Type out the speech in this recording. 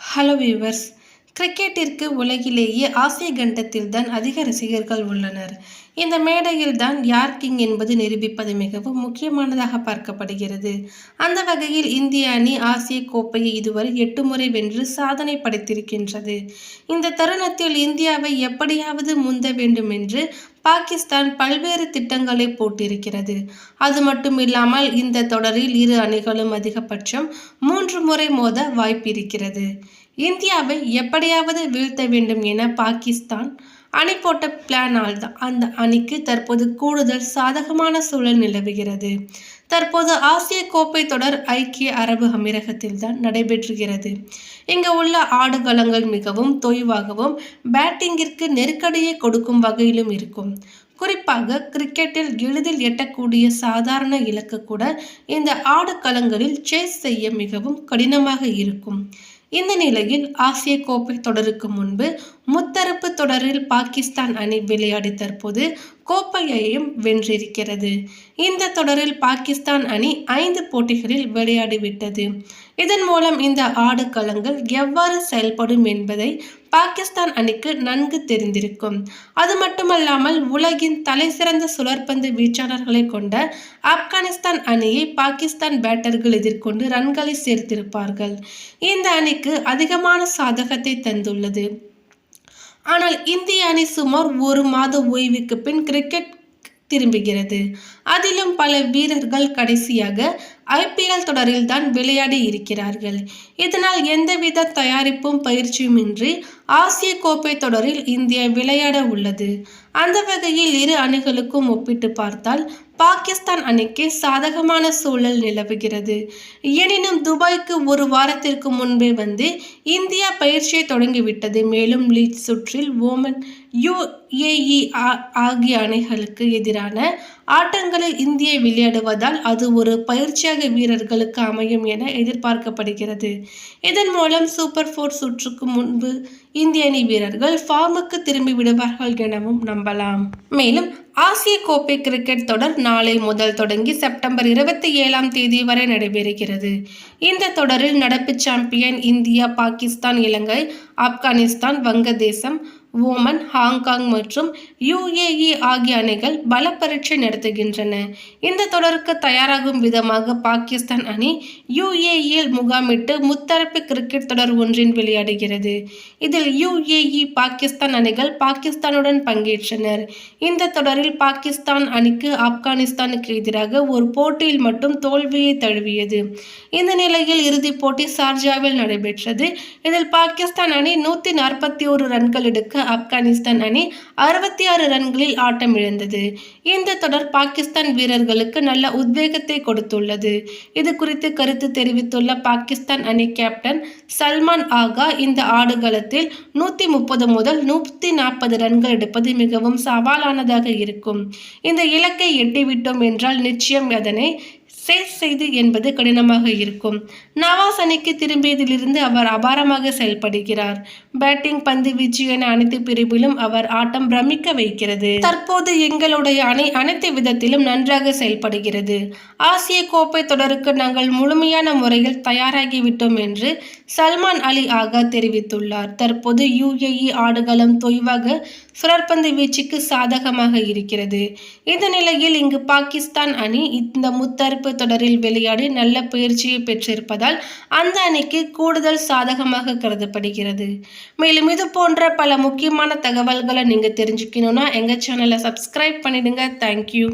Hello viewers கிரிக்கெட்டிற்கு உலகிலேயே ஆசிய கண்டத்தில் தான் அதிக ரசிகர்கள் உள்ளனர். இந்த மேடையில் தான் யார் கிங் என்பது நிரூபிப்பது மிகவும் முக்கியமானதாக பார்க்கப்படுகிறது. அந்த வகையில் இந்திய அணி ஆசிய கோப்பையை இதுவரை எட்டு முறை வென்று சாதனை படைத்திருக்கின்றது. இந்த தருணத்தில் இந்தியாவை எப்படியாவது முந்த வேண்டும் என்று பாகிஸ்தான் பல்வேறு திட்டங்களை போட்டிருக்கிறது. அது மட்டுமில்லாமல் இந்த தொடரில் இரு அணிகளும் அதிகபட்சம் மூன்று முறை மோத வாய்ப்பிருக்கிறது. இந்தியாவை எப்படியாவது வீழ்த்த வேண்டும் என பாகிஸ்தான் அணி போட்ட பிளானால் தான் அந்த அணிக்கு தற்போது கூடுதல் சாதகமான சூழல் நிலவுகிறது. தற்போது ஆசிய கோப்பை தொடர் ஐக்கிய அரபு அமீரகத்தில் தான் நடைபெற்றுகிறது. இங்கு உள்ள ஆடுகளங்கள் மிகவும் தொய்வாகவும் பேட்டிங்கிற்கு நெருக்கடியை கொடுக்கும் வகையிலும் இருக்கும். குறிப்பாக கிரிக்கெட்டில் எளிதில் எட்டக்கூடிய சாதாரண இலக்கு கூட இந்த ஆடுகளங்களில் சேஸ் செய்ய மிகவும் கடினமாக இருக்கும். இந்த நிலையில் ஆசிய கோப்பை தொடருக்கு முன்பு முத்தரப்பு தொடரில் பாகிஸ்தான் அணி விளையாடி தற்போது கோப்பையையும் வென்றிருக்கிறது. இந்த தொடரில் பாகிஸ்தான் அணி ஐந்து போட்டிகளில் விளையாடிவிட்டது இதன் மூலம் இந்த ஆடுகளங்கள் எவ்வாறு செயல்படும் என்பதை பாகிஸ்தான் அணிக்கு நன்கு தெரிந்திருக்கும். அது மட்டுமல்லாமல் உலகின் தலைசிறந்த சுழற்பந்து வீச்சாளர்களை கொண்ட ஆப்கானிஸ்தான் அணியை பாகிஸ்தான் பேட்டர்கள் எதிர்கொண்டு ரன்களை சேர்த்திருப்பார்கள். இந்த அணிக்கு அதிகமான சாதகத்தை தந்துள்ளது. ஆனால் இந்திய அணி சுமார் ஒரு மாத ஓய்வுக்கு பின் கிரிக்கெட் திரும்புகிறது. அதிலும் பல வீரர்கள் கடைசியாக ஐபிஎல் தொடரில் தான் விளையாடி இருக்கிறார்கள். இதனால் எந்தவித தயாரிப்பும் பயிற்சியுமின்றி ஆசிய கோப்பை தொடரில் இந்தியா விளையாட உள்ளது. அந்த வகையில் இரு அணிகளுக்கும் ஒப்பிட்டு பார்த்தால் பாகிஸ்தான் அணிக்கு சாதகமான சூழல் நிலவுகிறது. எனினும் துபாய்க்கு ஒரு வாரத்திற்கு முன்பே வந்து இந்தியா பயிற்சியை தொடங்கிவிட்டது. மேலும் லீட் சுற்றில் ஓமன் யுஏஇ ஆகிய அணிகளுக்கு எதிரான ஆட்டங்களில் இந்தியா விளையாடுவதால் அது ஒரு பயிற்சியாக வீரர்களுக்கு அமையும் என எதிர்பார்க்கப்படுகிறது. இதன் மூலம் சூப்பர் ஃபோர் சுற்றுக்கு முன்பு இந்திய அணி வீரர்கள் ஃபார்முக்கு திரும்பி விடுவார்கள் எனவும் நம்பலாம். மேலும் ஆசிய கோப்பை கிரிக்கெட் தொடர் நாளை முதல் தொடங்கி செப்டம்பர் இருபத்தி ஏழாம் தேதி வரை நடைபெறுகிறது. இந்த தொடரில் நடப்பு champion India Pakistan Ilangai Afghanistan Vangadesam Oman Hong Kong மற்றும் யுஏஇ ஆகிய அணிகள் பல பரீட்சை நடத்துகின்றன. இந்த தொடருக்கு தயாராகும் விதமாக பாகிஸ்தான் அணி யுஏஇயில் முகாமிட்டு முத்தரப்பு கிரிக்கெட் தொடர் ஒன்றின் விளையாடுகிறது. இதில் யுஏஇ பாகிஸ்தான் அணிகள் பாகிஸ்தானுடன் பங்கேற்றனர். இந்த தொடரில் பாகிஸ்தான் அணிக்கு ஆப்கானிஸ்தானுக்கு எதிராக ஒரு போட்டியில் மட்டும் தோல்வியை தழுவியது. இந்த நிலையில் இறுதிப் போட்டி சார்ஜாவில் நடைபெற்றது. இதில் பாகிஸ்தான் அணி நூற்றி நாற்பத்தி ஒரு ரன்கள் எடுக்க ஆப்கானிஸ்தான் அணி அறுபத்தி ஆறு ரன்களில் ஆட்டம் இழந்தது. இந்த தொடர் பாகிஸ்தான் வீரர்களுக்கு நல்ல உத்வேகத்தை கொடுத்துள்ளது. இது குறித்து கருத்து தெரிவித்துள்ள பாகிஸ்தான் அணி கேப்டன் சல்மான் ஆகா இந்த ஆடுகளத்தில் நூற்றி முப்பது முதல் நூற்றி நாற்பது ரன்கள் எடுப்பது மிகவும் சவாலானதாக இருக்கும். இந்த இலக்கை எட்டிவிட்டோம் என்றால் நிச்சயம் அதனை சேஸ் செய்து என்பது கடினமாக இருக்கும். நவாஸ் அணிக்கு திரும்பியதிலிருந்து அவர் அபாரமாக செயல்படுகிறார். பேட்டிங் பந்து வீச்சு என அனைத்து பிரிவிலும் அவர் ஆட்டம் பிரமிக்க வைக்கிறது. தற்போது எங்களுடைய அணி அனைத்து விதத்திலும் நன்றாக செயல்படுகிறது. ஆசிய கோப்பை தொடருக்கு நாங்கள் முழுமையான முறையில் தயாராகிவிட்டோம் என்று சல்மான் அலி ஆகா தெரிவித்துள்ளார். தற்போது யுஏஇ ஆடுகளம் தொய்வாக சுழற்பந்து வீச்சுக்கு சாதகமாக இருக்கிறது. இந்த நிலையில் இங்கு பாகிஸ்தான் அணி இந்த முத்தரப்பு தொடரில் விளையாடி நல்ல பயிற்சியை பெற்றிருப்பதால் அந்த அணிக்கு கூடுதல் சாதகமாக கருதப்படுகிறது. மேலும் இது போன்ற பல முக்கியமான தகவல்களை நீங்கள் தெரிஞ்சுக்கணும்னா எங்கள் சேனலை சப்ஸ்கிரைப் பண்ணிடுங்க. தேங்க்யூ